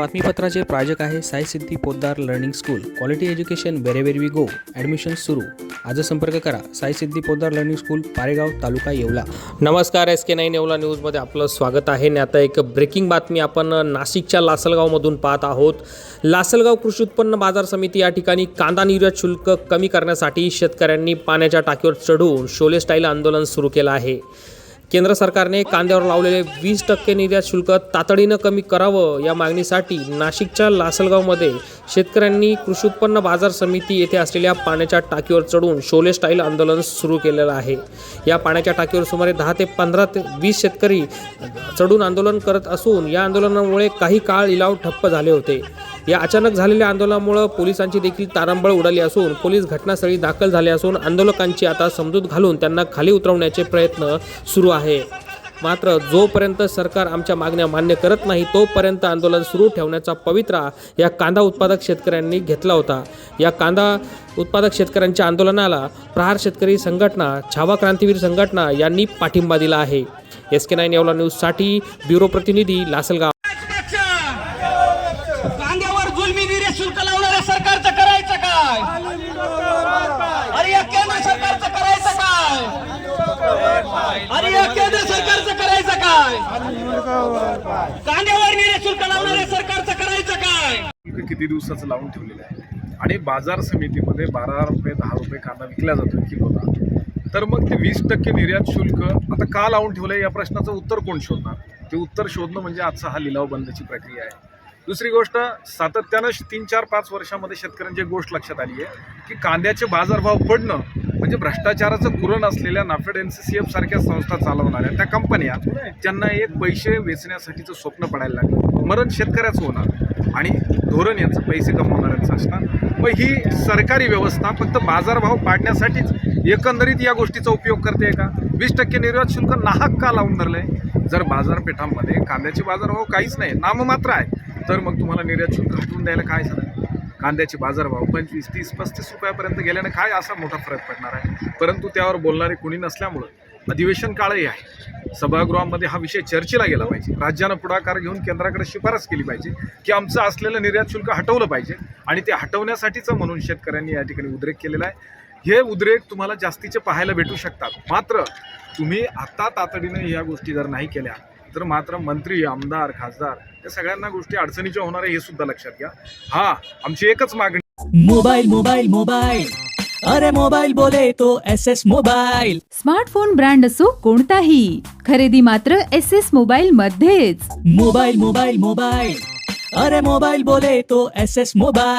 बातमीपत्राचे प्रायोजक आहे Sai Siddhi Podar learning school. Quality education wherever we go admission सुरू. आज संपर्क करा. Sai Siddhi Podar learning school Paregaon taluka Yeola. नमस्कार एस के नाईन येवला न्यूजमध्ये आपलं स्वागत आहे. आणि आता एक ब्रेकिंग बातमी आपण नाशिकच्या लासलगावमधून पाहत आहोत. लासलगाव कृषी उत्पन्न बाजार समिती या ठिकाणी कांदा निर्यात शुल्क कमी करण्यासाठी शेतकऱ्यांनी पाण्याच्या टाकीवर चढून शोले स्टाईल आंदोलन सुरू केलं आहे. केंद्र सरकारने कांद्यावर लावलेले वीस टक्के निर्यात शुल्क तातडीनं कमी करावं या मागणीसाठी नाशिकच्या लासलगावमध्ये शेतकऱ्यांनी कृषी उत्पन्न बाजार समिती येथे असलेल्या पाण्याच्या टाकीवर चढून शोले स्टाईल आंदोलन सुरू केलेलं आहे. या पाण्याच्या टाकीवर सुमारे दहा ते पंधरा ते वीस शेतकरी चढून आंदोलन करत असून या आंदोलनामुळे काही काळ लिलाव ठप्प झाले होते. या अचानक झालेल्या आंदोलनामुळे पोलिसांची देखील तारांबळ उडाली असून पोलीस घटनास्थळी दाखल झाले असून आंदोलकांची आता समजूत घालून त्यांना खाली उतरवण्याचे प्रयत्न सुरू आहे. मात्र जोपर्यंत सरकार आमच्या मागण्या मान्य करत नाही तोपर्यंत आंदोलन सुरू ठेवण्याचा पवित्रा या कांदा उत्पादक शेतकऱ्यांनी घेतला होता. या कांदा उत्पादक शेतकऱ्यांच्या आंदोलनाला प्रहार शेतकरी संघटना छावा क्रांतीवीर संघटना यांनी पाठिंबा दिला आहे. एस के नाईन येवला न्यूजसाठी ब्युरो प्रतिनिधी लासलगाव. कांद्यावर निर्यात शुल्क लावणाऱ्या सरकारचं करायचं काय? अरे या केंद्र सरकारचं करायचं काय? अरे या केंद्र सरकारचं करायचं काय? कांद्यावर निर्यात शुल्क लावणाऱ्या सरकारचं करायचं काय? शुल्क किती दिवसाचं लावून ठेवलेलं आहे? आणि बाजार समितीमध्ये बारा रुपये दहा रुपये कांदा विकला जातो किलोला तर मग ते वीस टक्के निर्यात शुल्क आता का लावून ठेवलं या प्रश्नाचं उत्तर कोण शोधणार? ते उत्तर शोधणं म्हणजे आजचा हा लिलाव बंदची प्रक्रिया आहे. दुसरी गोष्ट सातत्यानं तीन चार पाच वर्षामध्ये शेतकऱ्यांची एक गोष्ट लक्षात आली आहे की कांद्याचे बाजारभाव पडणं म्हणजे भ्रष्टाचाराचं कुरण असलेल्या NAFED N C C F सारख्या संस्था चालवणाऱ्या त्या कंपन्या त्यांना एक पैसे वेचण्यासाठीचं स्वप्न पडायला लागलं. मरण शेतकऱ्याचं होणार आणि धोरण यांचं पैसे कमवणाऱ्यांचं असणार. मग ही सरकारी व्यवस्था फक्त बाजारभाव पाडण्यासाठीच एकंदरीत या गोष्टीचा उपयोग करते का? वीस टक्के निर्यात शुल्क नाहक का लावून धरलं आहे जर बाजारपेठांमध्ये कांद्याचे बाजारभाव काहीच नाही नाममात्र आहे तर मग तुम्हाला निर्यात शुल्क हटवून द्यायला काय झालं? कांद्याचे बाजारभाव पंचवीस तीस पस्तीस रुपयापर्यंत गेल्याने काय असा मोठा फरक पडणार आहे? परंतु त्यावर बोलणारे कोणी नसल्यामुळं अधिवेशन काळही आहे. सभागृहामध्ये हा विषय चर्चेला गेला पाहिजे. राज्यानं पुढाकार घेऊन केंद्राकडे शिफारस केली पाहिजे की आमचं असलेलं निर्यात शुल्क हटवलं पाहिजे आणि ते हटवण्यासाठीचं म्हणून शेतकऱ्यांनी या ठिकाणी उद्रेक केलेला आहे. हे उद्रेक तुम्हाला जास्तीचे पाहायला भेटू शकतात. मात्र तुम्ही आता तातडीने या गोष्टी जर नाही केल्या तर मात्र मंत्री आमदार खासदार या सगळ्यांना गोष्टी अडचणीच्या होणार आहे हे सुद्धा लक्षात घ्या. हा आमची एकच मागणी. मोबाइल मोबाइल मोबाइल अरे मोबाइल बोले तो S S mobile smartphone brand असो कोणताही खरेदी मात्र एस एस मोबाईल मध्येच. मोबाइल मोबाइल मोबाइल अरे मोबाइल बोले तो एस एस मोबाइल